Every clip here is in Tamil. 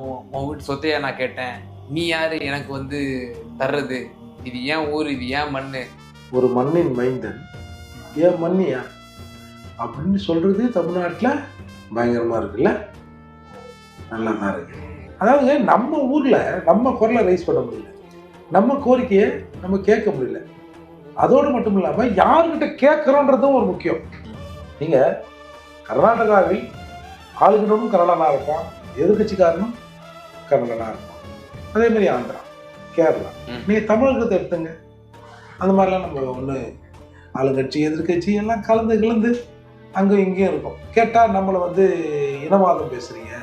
உன் வீட்டு சொத்தையா நான் கேட்டேன். நீ யாரு? எனக்கு வந்து தர்றது. இது ஏன் ஊர்? இது ஏன் மண்ணு? ஒரு மண்ணின் மைந்தன் ஏன் மண்ணியா அப்படின்னு சொல்றது தமிழ்நாட்டில் பயங்கரமா இருக்குல்ல? நல்லா தான் இருக்கு. அதாவது நம்ம ஊர்ல நம்ம குரலை ரைஸ் பண்ண முடியல. நம்ம கோரிக்கையை நம்ம கேட்க முடியல. அதோடு மட்டும் இல்லாமல் யாருக்கிட்ட கேட்குறோன்றதும் ஒரு முக்கியம். நீங்க கர்நாடகாவில் ஆளுகிறவனும் கர்நாடகா இருப்பான். எதிர்கட்சிக்காரனும் கன்னடனா இருப்பான். அதே மாதிரி ஆந்திரா கேரளா. ம். நீங்க தமிழகத்தை எடுத்துங்க. அந்த மாதிரிலாம் நம்ம ஒன்று ஆளுங்கட்சி எதிர்க்கட்சி எல்லாம் கலந்து கலந்து அங்கே இங்கேயும் இருக்கும். கேட்டால் நம்மளை வந்து இனவாதம் பேசுறீங்க.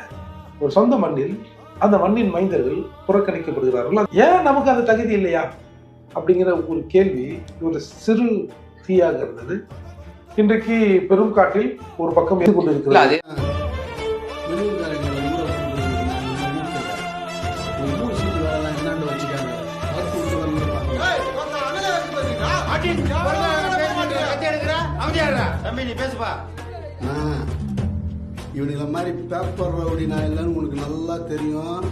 ஒரு சொந்த மண்ணில் அந்த மண்ணின் மைந்தர்கள் புறக்கணிக்கப்படுகிறார்கள்? ஏன் நமக்கு அந்த தகுதி இல்லையா? அப்படிங்கிற ஒரு கேள்வி ஒரு சிறு தீயாக இருந்தது. இன்றைக்கு பெரும் காட்டில் ஒரு பக்கம் எது கொண்டு இல்ல இருக்கிறது இவனுங்களை மாதிரி பேப்பர் ரவுடி நான் இல்லைன்னு உனக்கு நல்லா தெரியும்.